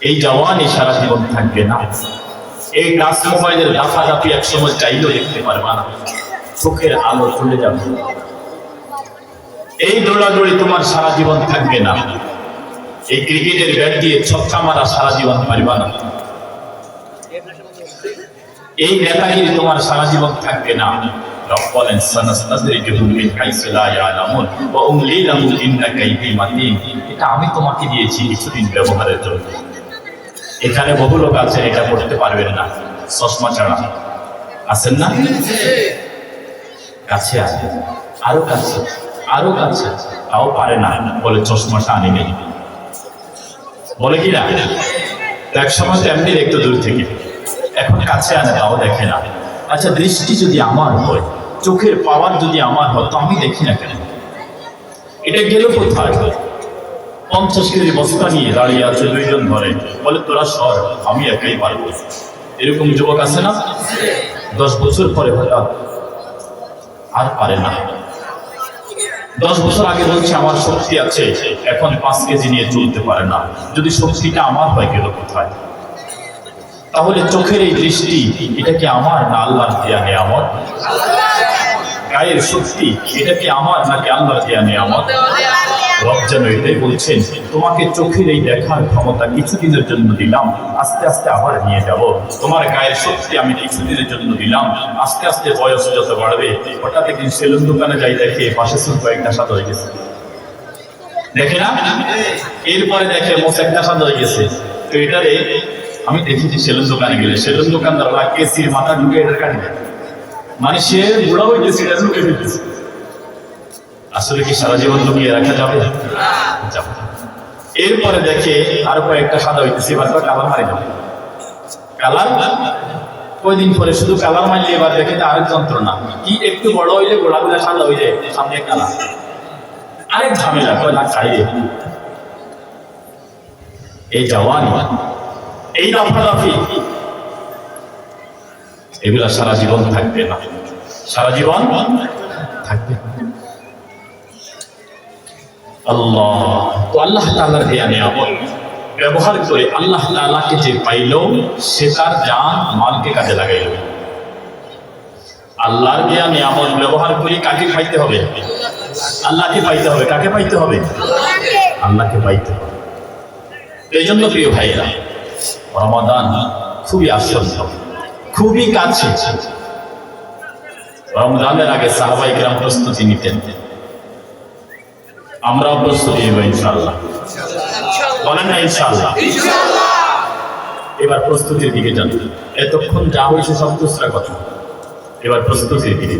এই জওয়ানই সারা জীবন থাকবে না। এই টাচ মোবাইলের লাফালাফি এক সময় চাইলেও দেখতে পারবা না। চোখের আলো চলে যাবে। এই দৌড়াদৌড়ি তোমার সারা জীবন থাকবে না। এই ক্রিকেটের ব্যাট দিয়ে ছক্কা মারা সারা জীবন পারবা না। এই নেতাগিরি তোমার সারা জীবন থাকবে না। আমি তোমাকে দিয়েছি কিছুদিন ব্যবহারের জন্য। এখানে বহু লোক আছে, এটা করতে পারবেন না। চশমা ছাড়া। আছেন না? কাছে আছে। আরও কাছে। আরও কাছে। তাও পারে না। বলে চশমাটা আনি নেই। বলে কি না? এক সময় তো এমনি দেখতো দূর থেকে। এখন কাছে আনে, তাও দেখে না। আচ্ছা দৃষ্টি যদি আমার হয়, চোখের পাওয়ার যদি আমার হয়, তো আমি দেখি না কেন? এটা গেল কোথায়? পঞ্চাশ কেজি বস্তা নিয়ে দাঁড়িয়ে আছে দুইজন ধরে। বলে, তোরা সর, আমি একাই পারব। এরকম যুবক আছে না? দশ বছর পরে হঠাৎ আর পারে না। দশ বছর আগে বলছে আমার শক্তি আছে, এখন পাঁচ কেজি নিয়ে চলতে পারে না। যদি শক্তিটা আমার হয়ে গেল কোথায়? তাহলে চোখের এই দৃষ্টি, এটা কি আমার না আল্লাহর দেয়া নিয়ামত? গায়ের শক্তি, এটা কি আমার নাকি আল্লাহর দেয়া নিয়ামত? রব যেন এটাই বলছেন, তোমাকে চোখের এই দেখার ক্ষমতা কিছুদিনের জন্য দিলাম, আস্তে আস্তে আবার নিয়ে যাব। তোমার গায়ের শক্তি আমি কিছুদিনের জন্য দিলাম, আস্তে আস্তে বয়স যত বাড়বে, হঠাৎ একদিন সেলুন দোকানে যাই দেখে পাশে শুধু কয়েকটা সাদা হয়ে গেছে। দেখে না? এরপরে দেখে মোস একটা সাদা হয়ে গেছে। তো এটারে আমি দেখেছি সেলুন দোকানে গেলে, সেলুন দোকানদার ওরা কেসির মাথা ঢুকে এটার কাটি দেয়। মানে সে বুড়া হয়ে গেছে, এটা ঢুকে ফেলতেছে। আসলে কি সারা জীবন লুকিয়ে রাখা যাবে? এরপরে দেখে আরও কয়েকটা সাদা হইতেছে, এবার তো কালার মারি যাবে কালার? কয়দিন পরে শুধু কালার মারলে এবার দেখে আরেক যন্ত্রণা। কি একটু বড় হইলে গোড়াগুলা সাদা হয়ে যায়, সামনে কালার আরেক ঝামেলা, কয় না খাইয়ে এই জওয়ানি, এই লাফালাফি এগুলা সারা জীবন থাকবে না। সারা জীবন থাকবে না। আল্লাহ। তো আল্লাহ তাআলার দেয়া ব্যবহার করে আল্লাহ তাআলাকে যে পাইল, সে তার জান মালকে কাজে লাগাইল। আল্লাহর দেয়া নিয়ামত ব্যবহার করে কাকে খাইতে হবে? আল্লাহকে পাইতে হবে। কাকে পাইতে হবে? আল্লাহকে পাইতে হবে। এই জন্য প্রিয় ভাইয়েরা, রমাদান খুবই আশ্চর্য, খুবই কাছে। রমজানের আগে সাহাবাই গ্রাম প্রস্তুতি নিতেন। আমরাও প্রস্তুতি নেব ইনশাল্লাহ বলেন না ইনশাল্লাহ এবার প্রস্তুতির দিকে যান। এতক্ষণ যা হয়েছে সব দুসরা কথা। এবার প্রস্তুতির দিকে